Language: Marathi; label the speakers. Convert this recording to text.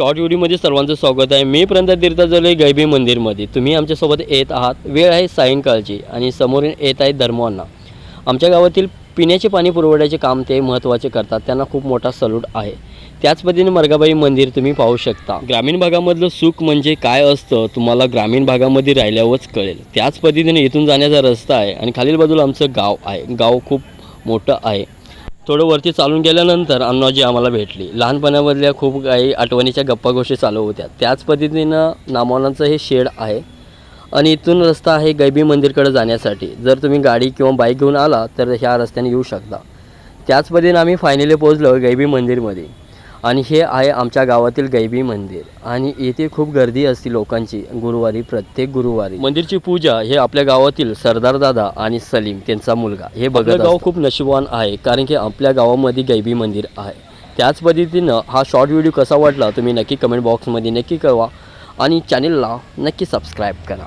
Speaker 1: शॉर्ट व्हिडिओमध्ये सर्वांचं स्वागत आहे. मी प्रणता तीर्थ जले गैबी मंदिरमध्ये. तुम्ही आमच्यासोबत येत आहात. वेळ आहे सायंकाळची आणि समोरून येत आहे धर्मांना आमच्या गावातील पिण्याचे पाणी पुरवठ्याचे काम ते महत्त्वाचे करतात. त्यांना खूप मोठा सल्यूट आहे. त्याच पद्धतीने मरगाबाई मंदिर तुम्ही पाहू शकता. ग्रामीण भागामधलं सुख म्हणजे काय असतं तुम्हाला ग्रामीण भागामध्ये राहिल्यावरच कळेल. त्याच पद्धतीने इथून जाण्याचा रस्ता आहे आणि खालील बाजूला आमचं गाव आहे. गाव खूप मोठं आहे. थोडं वरती चालून गेल्यानंतर अण्णाजी आम्हाला भेटली. लहानपणामधल्या खूप काही आठवणीच्या गप्पा गोष्टी चालू होत्या. त्याच पद्धतीनं नामवानाचं हे शेड आहे आणि इथून रस्ता आहे गैबी मंदिरकडे जाण्यासाठी. जर तुम्ही गाडी किंवा बाईक घेऊन आला तर ह्या रस्त्याने येऊ शकता. त्याच पद्धतीनं आम्ही फायनली पोहोचलो गैबी मंदिरमध्ये. आणि हे आहे आमच्या गावातील गैबी मंदिर. आणि येथे खूप गर्दी असते लोकांची गुरुवारी प्रत्येक गुरुवारी. मंदिरची पूजा हे आपल्या गावातील सरदार दादा आणि सलीम त्यांचा मुलगा हे बघत गाव खूप नशिबान आहे कारण की आपल्या गावामध्ये गैबी मंदिर आहे. त्याच पद्धतीनं हा शॉर्ट व्हिडिओ कसा वाटला तुम्ही नक्की कमेंट बॉक्समध्ये नक्की कळवा. आणि चॅनलला नक्की सबस्क्राईब करा.